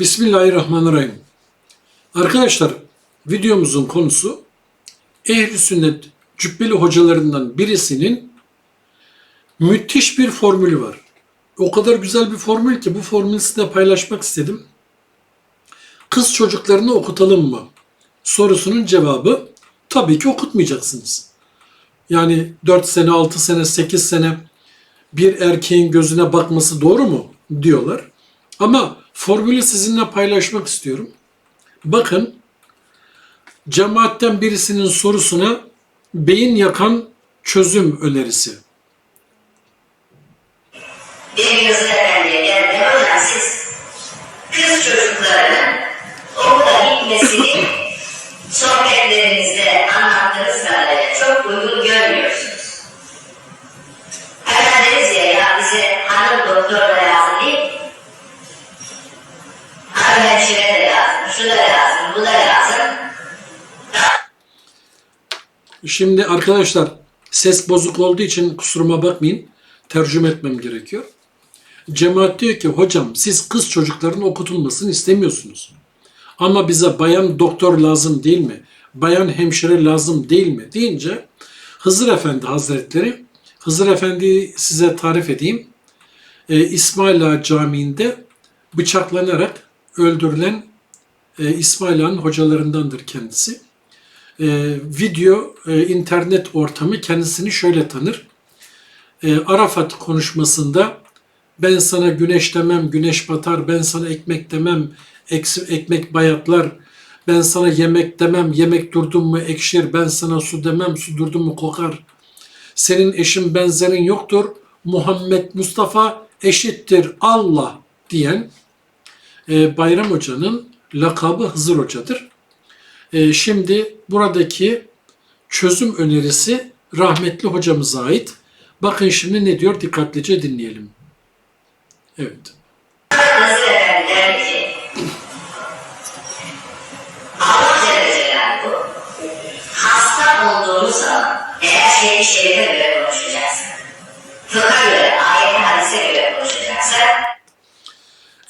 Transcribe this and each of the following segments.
Bismillahirrahmanirrahim. Arkadaşlar videomuzun konusu Ehl-i Sünnet cübbeli hocalarından birisinin müthiş bir formülü var. O kadar güzel bir formül ki bu formülü sizinle paylaşmak istedim. Kız çocuklarını okutalım mı? Sorusunun cevabı tabii ki okutmayacaksınız. Yani 4 sene, 6 sene, 8 sene bir erkeğin gözüne bakması doğru mu diyorlar. Ama formülü sizinle paylaşmak istiyorum. Bakın cemaatten birisinin sorusuna beyin yakan çözüm önerisi. Bir Yusuf Efendi'ye geldi. Hocam siz kız çocuklarının okula gitmesini sohbetlerinizde anlattığınız kadarıyla çok uygun görmüyorsunuz. Şu lazım, bu lazım. Şimdi arkadaşlar ses bozuk olduğu için kusuruma bakmayın. Tercüme etmem gerekiyor. Cemaat diyor ki hocam siz kız çocukların okutulmasını istemiyorsunuz. Ama bize bayan doktor lazım değil mi? Bayan hemşire lazım değil mi? Deyince Hızır Efendi Hazretleri, Hızır Efendi'yi size tarif edeyim. Ee, İsmail Ağa Camii'nde bıçaklanarak öldürülen e, İsmail Ağa'nın hocalarındandır kendisi e, video, e, internet ortamı kendisini şöyle tanır. E, Arafat konuşmasında ben sana güneş demem, güneş batar, ben sana ekmek demem, ekmek bayatlar, ben sana yemek demem, yemek durdun mu ekşir, ben sana su demem, su durdun mu kokar. Senin eşin benzerin yoktur, Muhammed Mustafa eşittir Allah diyen e, Bayram Hoca'nın lakabı Hızır Hoca'dır. Ee, şimdi buradaki çözüm önerisi rahmetli hocamıza ait. Bakın şimdi ne diyor dikkatlice dinleyelim. Evet.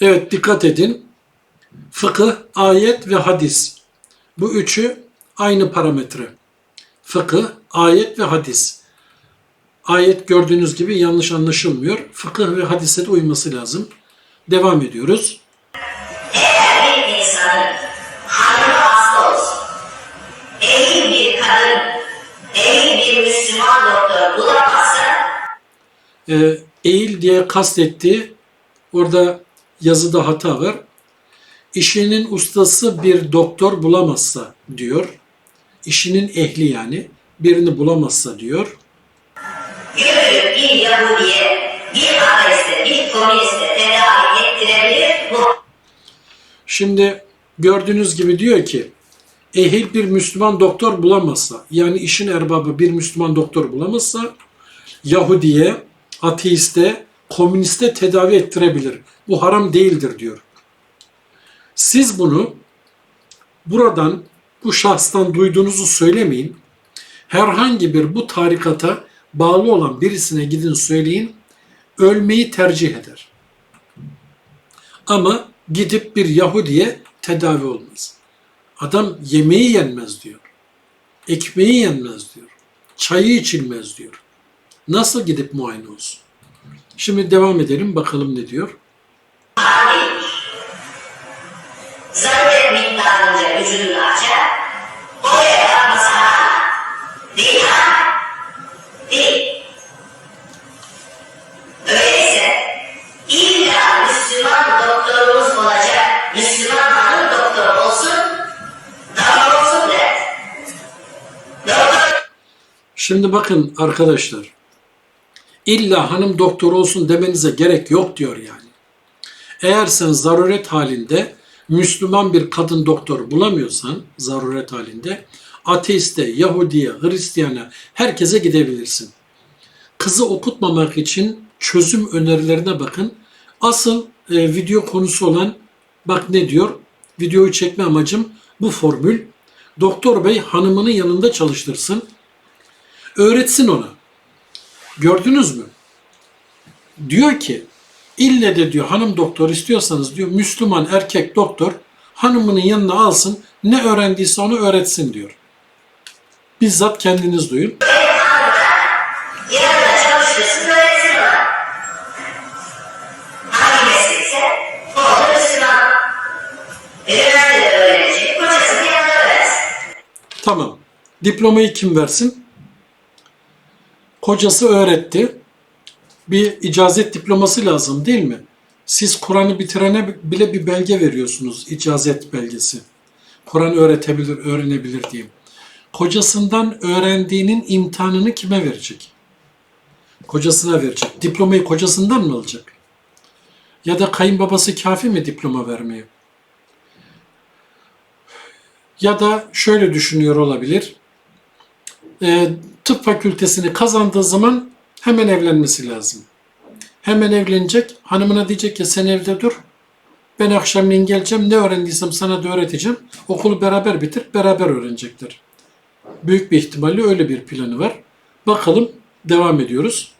Evet dikkat edin. Fıkıh, ayet ve hadis. Bu üçü aynı parametre. Fıkıh, ayet ve hadis. Ayet gördüğünüz gibi yanlış anlaşılmıyor. Fıkıh ve hadise de uyması lazım. Devam ediyoruz. eğer bir insanın hanımı hasta bir kadın, ehil bir Müslüman doktor bulamazsa, e, eğil diye kastettiği orada yazıda hata var. İşinin ustası bir doktor bulamazsa diyor. İşinin ehli yani birini bulamazsa diyor. yürüyüp bir Yahudi'ye, bir ateiste, bir komüniste tedavi ettirebilir, bu Şimdi gördüğünüz gibi diyor ki ehil bir Müslüman doktor bulamazsa yani işin erbabı bir Müslüman doktor bulamazsa Yahudiye, ateiste, komüniste tedavi ettirebilir. Bu haram değildir diyor. Siz bunu buradan bu şahstan duyduğunuzu söylemeyin. Herhangi bir bu tarikata bağlı olan birisine gidin söyleyin. Ölmeyi tercih eder. Ama gidip bir Yahudiye tedavi olmaz. Adam yemeği yenmez diyor. Ekmeği yenmez diyor. Çayı içilmez diyor. Nasıl gidip muayene olsun? Şimdi devam edelim bakalım ne diyor. Vücudunu açar, oraya bakması haram. Değil ha? Değil. Öyleyse illa Müslüman doktorumuz olacak, Müslüman hanım doktor olsun, tamam olsun der. Doktor Şimdi bakın arkadaşlar. İlla hanım doktor olsun demenize gerek yok diyor yani. Eğer sen zaruret halinde Müslüman bir kadın doktor bulamıyorsan zaruret halinde ateiste, Yahudiye, Hristiyana herkese gidebilirsin. Kızı okutmamak için çözüm önerilerine bakın. Asıl e, video konusu olan bak ne diyor? Videoyu çekme amacım bu formül. Doktor bey hanımının yanında çalıştırsın. Öğretsin ona. Gördünüz mü? Diyor ki İlle de diyor hanım doktor istiyorsanız diyor Müslüman erkek doktor hanımının yanına alsın ne öğrendiyse onu öğretsin diyor. Bizzat kendiniz duyun. Öğrensin. Tamam. Diplomayı kim versin? Kocası öğretti. Bir icazet diploması lazım değil mi? Siz Kur'an'ı bitirene bile bir belge veriyorsunuz. icazet belgesi. Kur'an öğretebilir, öğrenebilir diyeyim. Kocasından öğrendiğinin imtihanını kime verecek? Kocasına verecek. Diplomayı kocasından mı alacak? Ya da kayınbabası kafi mi diploma vermeye? Ya da şöyle düşünüyor olabilir. Ee, tıp fakültesini kazandığı zaman hemen evlenmesi lazım. Hemen evlenecek. Hanımına diyecek ki sen evde dur. Ben akşamleyin geleceğim. Ne öğrendiysem sana da öğreteceğim. Okulu beraber bitir. Beraber öğrenecekler. Büyük bir ihtimalle öyle bir planı var. Bakalım devam ediyoruz.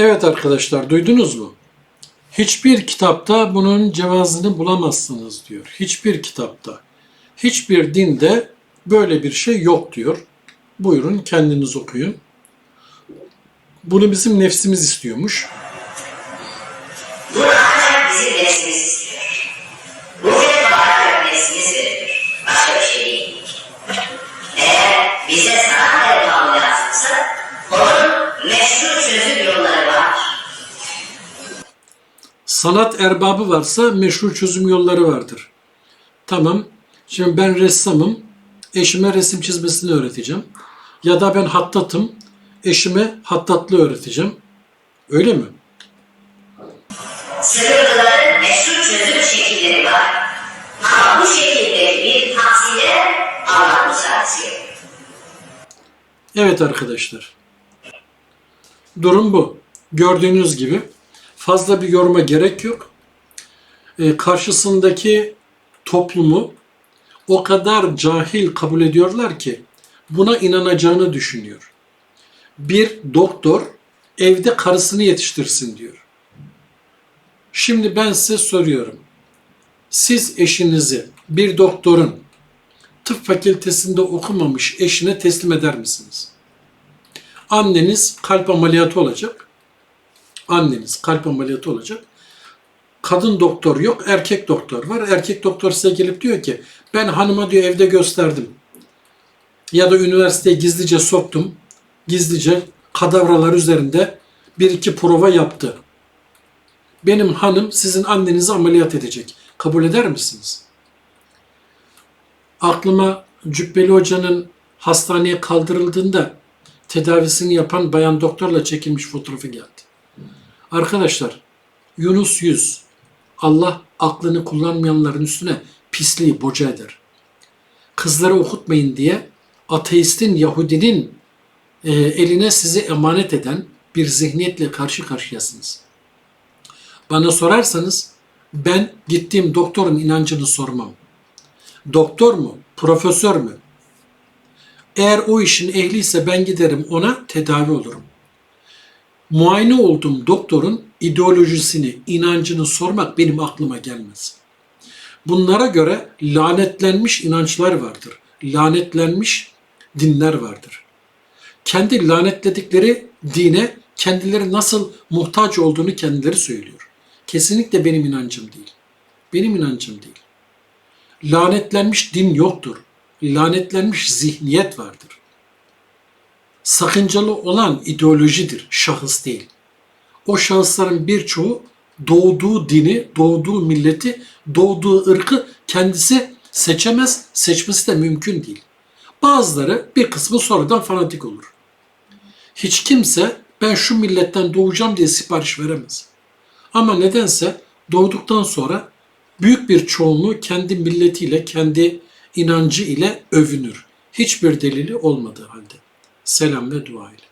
Evet arkadaşlar duydunuz mu? Hiçbir kitapta bunun cevazını bulamazsınız diyor. Hiçbir kitapta. Hiçbir dinde böyle bir şey yok diyor. Buyurun kendiniz okuyun. Bunu bizim nefsimiz istiyormuş. Bunu Sanat erbabı varsa meşru çözüm yolları vardır. Tamam. Şimdi ben ressamım. Eşime resim çizmesini öğreteceğim. Ya da ben hattatım. Eşime hattatlığı öğreteceğim. Öyle mi? Sıkıntıların meşru çözüm şekilleri var. Ama bu şekilde bir tahsile Allah yok. Evet arkadaşlar. Durum bu. Gördüğünüz gibi fazla bir yoruma gerek yok. Ee, karşısındaki toplumu o kadar cahil kabul ediyorlar ki buna inanacağını düşünüyor. Bir doktor evde karısını yetiştirsin diyor. Şimdi ben size soruyorum. Siz eşinizi bir doktorun tıp fakültesinde okumamış eşine teslim eder misiniz? Anneniz kalp ameliyatı olacak. Anneniz kalp ameliyatı olacak. Kadın doktor yok, erkek doktor var. Erkek doktor size gelip diyor ki ben hanıma diyor evde gösterdim. Ya da üniversiteye gizlice soktum. Gizlice kadavralar üzerinde bir iki prova yaptı. Benim hanım sizin annenizi ameliyat edecek. Kabul eder misiniz? aklıma Cübbeli Hoca'nın hastaneye kaldırıldığında tedavisini yapan bayan doktorla çekilmiş fotoğrafı geldi. Arkadaşlar Yunus 100 Allah aklını kullanmayanların üstüne pisliği boca eder. Kızları okutmayın diye ateistin, Yahudinin e, eline sizi emanet eden bir zihniyetle karşı karşıyasınız. Bana sorarsanız ben gittiğim doktorun inancını sormam doktor mu, profesör mü? Eğer o işin ehliyse ben giderim ona tedavi olurum. Muayene olduğum doktorun ideolojisini, inancını sormak benim aklıma gelmez. Bunlara göre lanetlenmiş inançlar vardır. Lanetlenmiş dinler vardır. Kendi lanetledikleri dine kendileri nasıl muhtaç olduğunu kendileri söylüyor. Kesinlikle benim inancım değil. Benim inancım değil lanetlenmiş din yoktur. Lanetlenmiş zihniyet vardır. Sakıncalı olan ideolojidir, şahıs değil. O şahısların birçoğu doğduğu dini, doğduğu milleti, doğduğu ırkı kendisi seçemez, seçmesi de mümkün değil. Bazıları bir kısmı sonradan fanatik olur. Hiç kimse ben şu milletten doğacağım diye sipariş veremez. Ama nedense doğduktan sonra büyük bir çoğunluğu kendi milletiyle, kendi inancı ile övünür. Hiçbir delili olmadığı halde. Selam ve dua ile.